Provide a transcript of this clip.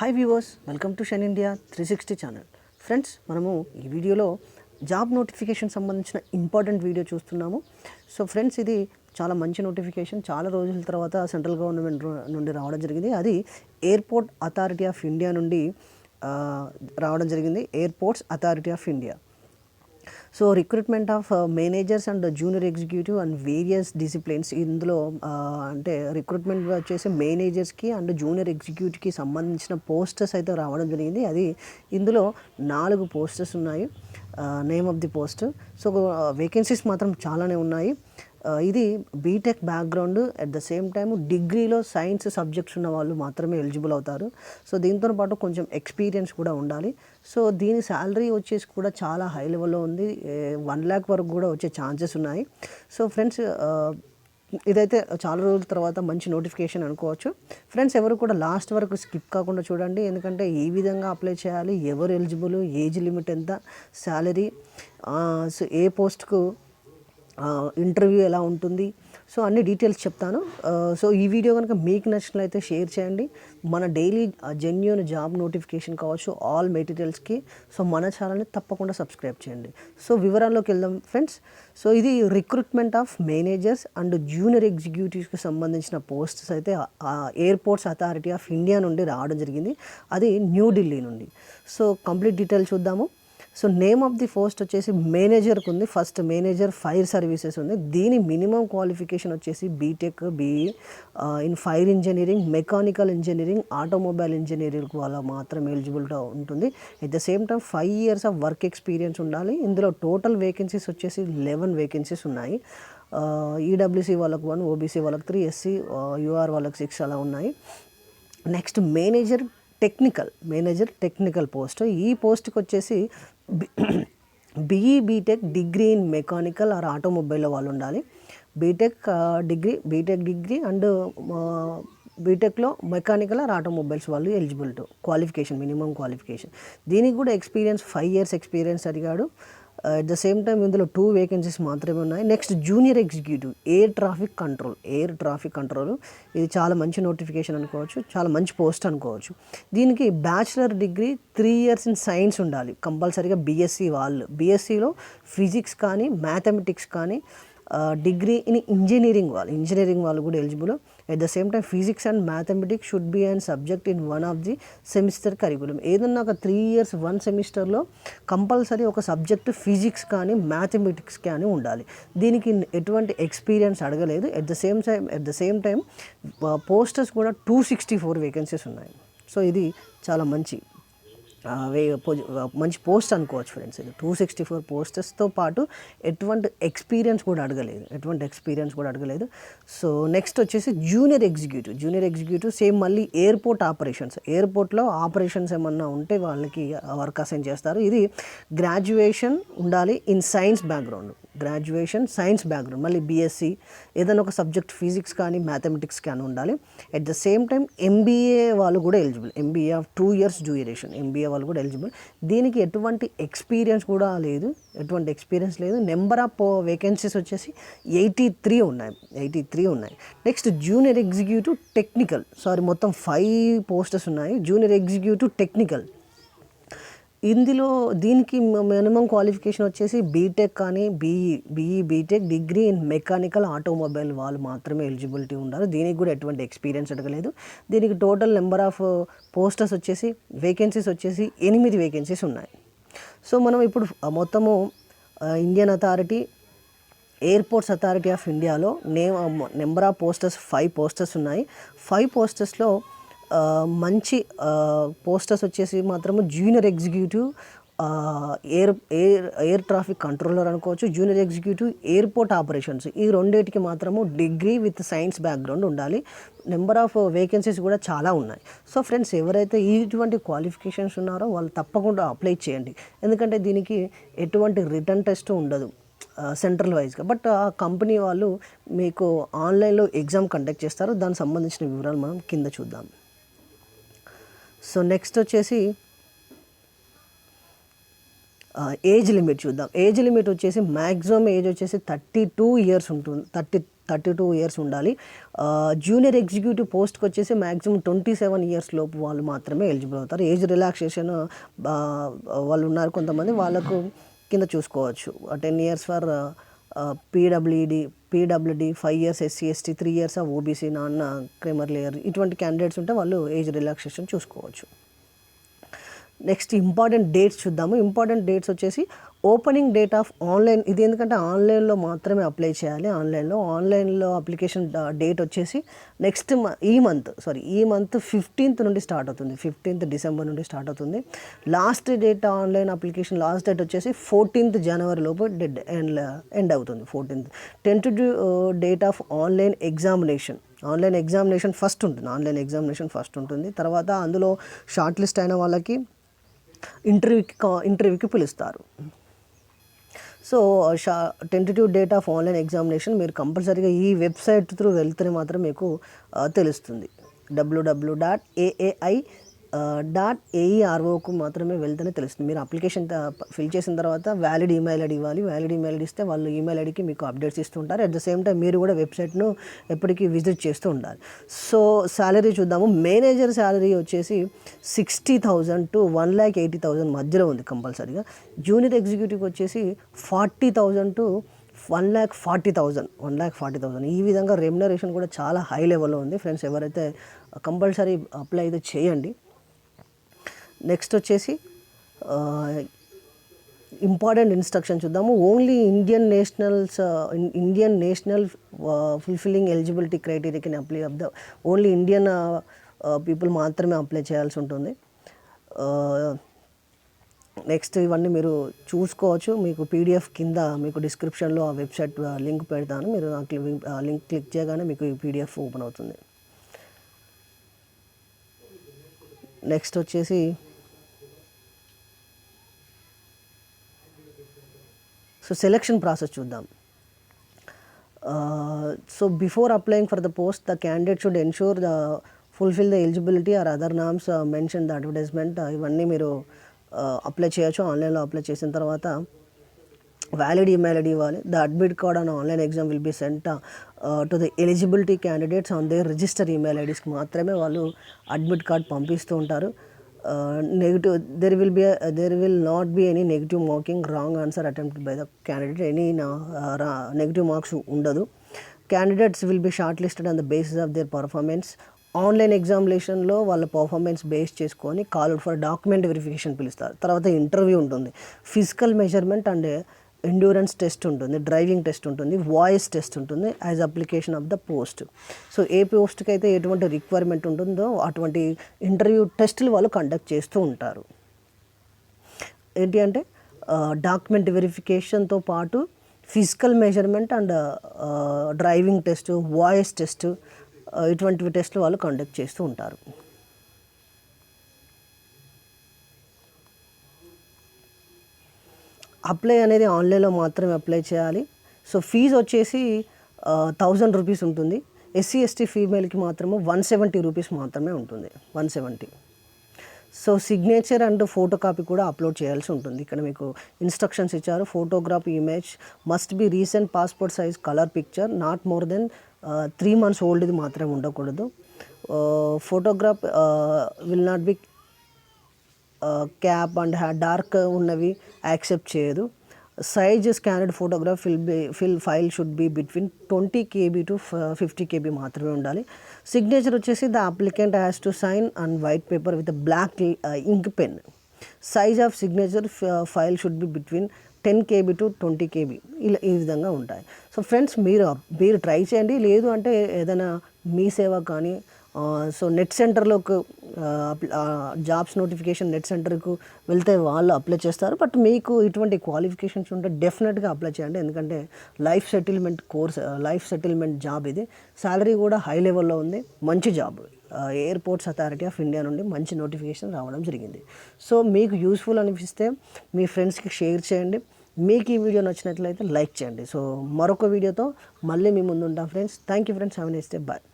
Hi viewers welcome to షన్ India three sixty channel friends మనము ఈ వీడియోలో జాబ్ నోటిఫికేషన్ సంబంధించిన ఇంపార్టెంట్ వీడియో చూస్తున్నాము. సో ఫ్రెండ్స్ ఇది చాలా మంచి నోటిఫికేషన్ చాలా రోజుల తర్వాత సెంట్రల్ గవర్నమెంట్ నుండి రావడం జరిగింది. అది ఎయిర్పోర్ట్ అథారిటీ ఆఫ్ ఇండియా నుండి రావడం జరిగింది. Airports authority of India so recruitment of uh, managers and junior executive and various disciplines. ఇందులో uh, అంటే రిక్రూట్మెంట్ వచ్చేసి మేనేజర్స్కి అండ్ జూనియర్ ఎగ్జిక్యూటివ్కి సంబంధించిన పోస్టర్స్ అయితే రావడం జరిగింది. అది ఇందులో నాలుగు పోస్టర్స్ ఉన్నాయి. Name of the post so uh, vacancies మాత్రం చాలానే ఉన్నాయి. ఇది BTech background at the same time డిగ్రీలో సైన్స్ సబ్జెక్ట్స్ ఉన్న వాళ్ళు మాత్రమే ఎలిజిబుల్ అవుతారు. సో దీంతో పాటు కొంచెం ఎక్స్పీరియన్స్ కూడా ఉండాలి. సో దీని శాలరీ వచ్చేసి కూడా చాలా హై లెవెల్లో ఉంది. వన్ ల్యాక్ వరకు కూడా వచ్చే ఛాన్సెస్ ఉన్నాయి. సో ఫ్రెండ్స్ ఇదైతే చాలా రోజుల తర్వాత మంచి నోటిఫికేషన్ అనుకోవచ్చు. ఫ్రెండ్స్ ఎవరు కూడా లాస్ట్ వరకు స్కిప్ కాకుండా చూడండి. ఎందుకంటే ఏ విధంగా అప్లై చేయాలి. ఎవరు ఎలిజిబుల్ ఏజ్ లిమిట్ ఎంత శాలరీ సో ఏ పోస్ట్కు ఇంటర్వ్యూ ఎలా ఉంటుంది. సో అన్ని డీటెయిల్స్ చెప్తాను. సో ఈ వీడియో కనుక మీకు నచ్చినట్లయితే షేర్ చేయండి. మన డైలీ జెన్యున్ జాబ్ నోటిఫికేషన్ కావచ్చు ఆల్ మెటీరియల్స్కి. సో మన ఛానల్ని తప్పకుండా సబ్స్క్రైబ్ చేయండి. సో వివరాల్లోకి వెళ్దాం ఫ్రెండ్స్. సో ఇది recruitment of managers and junior ఎగ్జిక్యూటివ్స్కి సంబంధించిన పోస్ట్స్ అయితే ఎయిర్పోర్ట్స్ అథారిటీ ఆఫ్ ఇండియా నుండి రావడం జరిగింది. అది న్యూఢిల్లీ నుండి. సో కంప్లీట్ డీటెయిల్ చూద్దాము. So name of the post వచ్చేసి మేనేజర్కి ఉంది ఫస్ట్ మేనేజర్ ఫైర్ సర్వీసెస్ ఉంది. దీని మినిమం క్వాలిఫికేషన్ వచ్చేసి BTech BE in fire engineering mechanical engineering automobile engineering వాళ్ళ మాత్రం ఎలిజిబిలిటీ ఉంటుంది. At the same time five years of work experience ఉండాలి. ఇందులో టోటల్ వేకెన్సీస్ వచ్చేసి లెవెన్ వేకెన్సీస్ ఉన్నాయి. ఈడబ్ల్యూసీ వాళ్ళకు వన్ ఓబీసీ వాళ్ళకి త్రీ ఎస్సీ యూఆర్ వాళ్ళకి సిక్స్ అలా ఉన్నాయి. Next manager technical manager technical post. ఈ పోస్ట్కి వచ్చేసి BE BTech degree in mechanical or ఆటోమొబైల్లో వాళ్ళు ఉండాలి BTech degree BTech degree and బీటెక్లో మెకానికల్ ఆర్ ఆటోమొబైల్స్ వాళ్ళు ఎలిజిబిలిటీ క్వాలిఫికేషన్ మినిమం క్వాలిఫికేషన్. దీనికి కూడా ఎక్స్పీరియన్స్ ఫైవ్ ఇయర్స్ ఎక్స్పీరియన్స్ అడిగాడు. అట్ ద సేమ్ టైం ఇందులో టూ వేకెన్సీస్ మాత్రమే ఉన్నాయి. Next junior executive air traffic control air traffic control ఇది చాలా మంచి నోటిఫికేషన్ అనుకోవచ్చు చాలా మంచి పోస్ట్ అనుకోవచ్చు. దీనికి bachelor degree three years in science ఉండాలి. కంపల్సరీగా బీఎస్సీ వాళ్ళు. బీఎస్సీలో ఫిజిక్స్ కానీ మ్యాథమెటిక్స్ కానీ డిగ్రీ ఇన్ ఇంజనీరింగ్ వాళ్ళు. ఇంజనీరింగ్ వాళ్ళు కూడా eligible at the same time physics and mathematics should be and subject in one of the semester curriculum ఏదన్నా ఒక త్రీ ఇయర్స్ వన్ సెమిస్టర్లో కంపల్సరీ ఒక సబ్జెక్ట్ ఫిజిక్స్ కానీ మ్యాథమెటిక్స్ కానీ ఉండాలి. దీనికి ఎటువంటి ఎక్స్పీరియన్స్ అడగలేదు. At the same time at the same time posters కూడా టూ సిక్స్టీ ఫోర్ వేకెన్సీస్ ఉన్నాయి. సో ఇది చాలా మంచి మంచి పోస్ట్ అనుకోవచ్చు ఫ్రెండ్స్ ఇది టూ సిక్స్టీ ఫోర్ పోస్టర్స్తో పాటు ఎటువంటి ఎక్స్పీరియన్స్ కూడా అడగలేదు. ఎటువంటి ఎక్స్పీరియన్స్ కూడా అడగలేదు. సో నెక్స్ట్ వచ్చేసి junior executive junior executive same మళ్ళీ ఎయిర్పోర్ట్ ఆపరేషన్స్ ఎయిర్పోర్ట్లో ఆపరేషన్స్ ఏమన్నా ఉంటే వాళ్ళకి వర్క్ అసైన్ చేస్తారు. ఇది గ్రాడ్యుయేషన్ ఉండాలి in science background graduation science background మళ్ళీ బీఎస్సీ ఏదైనా ఒక సబ్జెక్ట్ ఫిజిక్స్ కానీ మ్యాథమెటిక్స్ కానీ ఉండాలి. At the same time MBA వాళ్ళు కూడా eligible MBA of two years duration MBA వాళ్ళు కూడా ఎలిజిబుల్ దీనికి ఎటువంటి ఎక్స్పీరియన్స్ కూడా లేదు. ఎటువంటి ఎక్స్పీరియన్స్ లేదు. నెంబర్ ఆఫ్ వేకెన్సీస్ వచ్చేసి ఎయిటీ త్రీ ఉన్నాయి. ఎయిటీ త్రీ ఉన్నాయి. Next junior executive technical sorry మొత్తం ఫైవ్ పోస్టర్స్ ఉన్నాయి. జూనియర్ ఎగ్జిక్యూటివ్ టెక్నికల్ ఇందులో దీనికి మినిమం క్వాలిఫికేషన్ వచ్చేసి బీటెక్ కానీ BE BE BTech degree in mechanical automobile వాళ్ళు మాత్రమే ఎలిజిబిలిటీ ఉండాలి. దీనికి కూడా ఎటువంటి ఎక్స్పీరియన్స్ అడగలేదు. దీనికి టోటల్ నెంబర్ ఆఫ్ పోస్టర్స్ వచ్చేసి వేకెన్సీస్ వచ్చేసి ఎనిమిది వేకెన్సీస్ ఉన్నాయి. సో మనం ఇప్పుడు మొత్తము Indian authority airports authority of ఇండియాలో name number of posters five posters ఉన్నాయి. ఫైవ్ పోస్టర్స్లో మంచి పోస్టర్స్ వచ్చేసి మాత్రము junior executive air air air traffic controller అనుకోవచ్చు జూనియర్ ఎగ్జిక్యూటివ్ ఎయిర్పోర్ట్ ఆపరేషన్స్ ఈ రెండింటికి మాత్రము డిగ్రీ విత్ సైన్స్ బ్యాక్గ్రౌండ్ ఉండాలి. నెంబర్ ఆఫ్ వేకెన్సీస్ కూడా చాలా ఉన్నాయి. సో ఫ్రెండ్స్ ఎవరైతే ఇటువంటి క్వాలిఫికేషన్స్ ఉన్నారో వాళ్ళు తప్పకుండా అప్లై చేయండి. ఎందుకంటే దీనికి ఎటువంటి రిటర్న్ టెస్ట్ ఉండదు సెంట్రల్ వైజ్గా బట్ ఆ కంపెనీ వాళ్ళు మీకు ఆన్లైన్లో ఎగ్జామ్ కండక్ట్ చేస్తారు దానికి సంబంధించిన వివరాలు మనం కింద చూద్దాం. సో నెక్స్ట్ వచ్చేసి ఏజ్ లిమిట్ చూద్దాం. ఏజ్ లిమిట్ వచ్చేసి మ్యాక్సిమం ఏజ్ వచ్చేసి థర్టీ టూ ఇయర్స్ ఉంటుంది. థర్టీ థర్టీ టూ ఇయర్స్ ఉండాలి. జూనియర్ ఎగ్జిక్యూటివ్ పోస్ట్కి వచ్చేసి మ్యాక్సిమం ట్వంటీ సెవెన్ ఇయర్స్ లోపు వాళ్ళు మాత్రమే ఎలిజిబుల్ అవుతారు. ఏజ్ రిలాక్సేషన్ వాళ్ళు ఉన్నారు కొంతమంది వాళ్ళకు కింద చూసుకోవచ్చు. Ten years for PWD PWD five years SC ST three years ఆ ఓబీసీ నాన్ క్రిమర్ లేయర్ ఇటువంటి క్యాండిడేట్స్ ఉంటే వాళ్ళు ఏజ్ రిలాక్సేషన్ చూసుకోవచ్చు. నెక్స్ట్ ఇంపార్టెంట్ డేట్స్ చూద్దాము. ఇంపార్టెంట్ డేట్స్ వచ్చేసి ఓపెనింగ్ డేట్ ఆఫ్ ఆన్లైన్ ఇది ఎందుకంటే ఆన్లైన్లో మాత్రమే అప్లై చేయాలి. ఆన్లైన్లో ఆన్లైన్లో అప్లికేషన్ డేట్ వచ్చేసి నెక్స్ట్ ఈ మంత్ సారీ ఈ మంత్ ఫిఫ్టీన్త్ నుండి స్టార్ట్ అవుతుంది. ఫిఫ్టీన్త్ డిసెంబర్ నుండి స్టార్ట్ అవుతుంది. Last date online application last date వచ్చేసి ఫోర్టీన్త్ జనవరి లోపు డెడ్ ఎండ్ ఎండ్ అవుతుంది fourteenth. Tenth date of online examination. Online examination first ఉంటుంది. ఆన్లైన్ ఎగ్జామినేషన్ ఫస్ట్ ఉంటుంది. తర్వాత అందులో షార్ట్ లిస్ట్ అయిన వాళ్ళకి ఇంటర్వ్యూకి కా- ఇంటర్వ్యూకి పిలుస్తారు. So Shah tentative date of online examination మీరు కంపల్సరీగా ఈ వెబ్సైట్ త్రూ వెళ్తేనే మాత్రం మీకు తెలుస్తుంది. డబ్ల్యూడబ్ల్యూ డాట్ ఏఏఐ డాట్ ఏఈఆర్ఓకు మాత్రమే వెళ్తేనే తెలుస్తుంది. మీరు అప్లికేషన్ ఫిల్ చేసిన తర్వాత వ్యాలిడ్ ఈమెయిల్ ఐడి ఇవ్వాలి. వ్యాలిడ్ ఈమెయిల్ ఐడి ఇస్తే వాళ్ళు ఈమెయిల్ ఐడికి మీకు అప్డేట్స్ ఇస్తుంటారు అట్ ద సేమ్ టైం మీరు కూడా వెబ్సైట్ను ఎప్పటికీ విజిట్ చేస్తూ ఉండాలి. సో శాలరీ చూద్దాము. మేనేజర్ శాలరీ వచ్చేసి sixty thousand to one lakh eighty thousand మధ్యలో ఉంది కంపల్సరీగా. జూనియర్ ఎగ్జిక్యూటివ్ వచ్చేసి forty thousand to one lakh forty thousand one lakh forty thousand ఈ విధంగా రెమ్యునరేషన్ కూడా చాలా హై లెవెల్లో ఉంది. ఫ్రెండ్స్ ఎవరైతే కంపల్సరీ అప్లై అయితే చేయండి. నెక్స్ట్ వచ్చేసి ఇంపార్టెంట్ ఇన్స్ట్రక్షన్ చూద్దాము. Only Indian nationals Indian national fulfilling eligibility criteria కింద apply of the only Indian people మాత్రమే అప్లై చేయాల్సి ఉంటుంది. నెక్స్ట్ ఇవన్నీ మీరు చూసుకోవచ్చు. మీకు పీడిఎఫ్ కింద మీకు డిస్క్రిప్షన్లో ఆ వెబ్సైట్ లింక్ పెడతాను. మీరు ఆ లింక్ క్లిక్ చేయగానే మీకు ఈ పీడిఎఫ్ ఓపెన్ అవుతుంది. నెక్స్ట్ వచ్చేసి సో సెలెక్షన్ ప్రాసెస్ చూద్దాం. So before applying for the post the candidate should ensure the fulfil the eligibility or other norms mention the advertisement ఇవన్నీ మీరు అప్లై చేయొచ్చు. ఆన్లైన్లో అప్లై చేసిన తర్వాత వ్యాలిడ్ ఈమెయిల్ ఐడి ఇవ్వాలి. The admit card on online exam will be sent to the eligibility candidates on they register email ఐడీస్కి మాత్రమే వాళ్ళు admit card పంపిస్తూ ఉంటారు. Negative there will be there will not be any negative marking wrong answer attempt by the candidate any negative marks ఉండదు. Candidates will be short listed on the basis of their performance online ఎగ్జామినేషన్లో వాళ్ళ performance base చేసుకొని call for document verification పిలుస్తారు. తర్వాత interview ఉంటుంది. Physical measurement and endurance test ఉంటుంది driving test ఉంటుంది voice test ఉంటుంది as application of the post so ఏ పోస్ట్కి అయితే ఎటువంటి రిక్వైర్మెంట్ ఉంటుందో అటువంటి ఇంటర్వ్యూ టెస్టులు వాళ్ళు కండక్ట్ చేస్తూ ఉంటారు. ఏంటి అంటే డాక్యుమెంట్ వెరిఫికేషన్తో పాటు physical measurement and driving test voice test ఇటువంటి టెస్ట్లు వాళ్ళు కండక్ట్ చేస్తూ ఉంటారు. అప్లై అనేది ఆన్లైన్లో మాత్రమే అప్లై చేయాలి. సో ఫీజు వచ్చేసి థౌజండ్ రూపీస్ ఉంటుంది. ఎస్సీ ఎస్టీ ఫీమేల్కి మాత్రము వన్ సెవెంటీ రూపీస్ మాత్రమే ఉంటుంది. One seventy. So signature and photo copy కూడా అప్లోడ్ చేయాల్సి ఉంటుంది. ఇక్కడ మీకు ఇన్స్ట్రక్షన్స్ ఇచ్చారు. Photograph image must be recent passport size colour picture not more than three months ఓల్డ్ది మాత్రమే ఉండకూడదు. Photograph will not be cap and dark ఉన్నవి యాక్సెప్ట్ చేయదు. Size scanned photograph fill be fill file should be between twenty KB to fifty KB మాత్రమే ఉండాలి. Signature వచ్చేసి the applicant has to sign and white paper with black ink pen. Size of signature file should be between ten KB to twenty KB. ఇలా ఈ విధంగా ఉంటాయి. So friends మీరు మీరు try చేయండి. లేదు అంటే ఏదైనా మీ సేవ కానీ సో నెట్ సెంటర్లోకి జాబ్స్ నోటిఫికేషన్ నెట్ సెంటర్కు వెళ్తే వాళ్ళు అప్లై చేస్తారు. బట్ మీకు ఇటువంటి క్వాలిఫికేషన్స్ ఉంటే డెఫినెట్గా అప్లై చేయండి. ఎందుకంటే life settlement course life settlement job ఇది. శాలరీ కూడా హై లెవెల్లో ఉంది. మంచి job. Airports authority of India నుండి మంచి నోటిఫికేషన్ రావడం జరిగింది. సో మీకు యూస్ఫుల్ అనిపిస్తే మీ ఫ్రెండ్స్కి షేర్ చేయండి. మీకు ఈ వీడియో నచ్చినట్లయితే లైక్ చేయండి. సో మరొక వీడియోతో మళ్ళీ మీ ముందు ఉంటాం friends. Thank you friends. Have next day. Bye.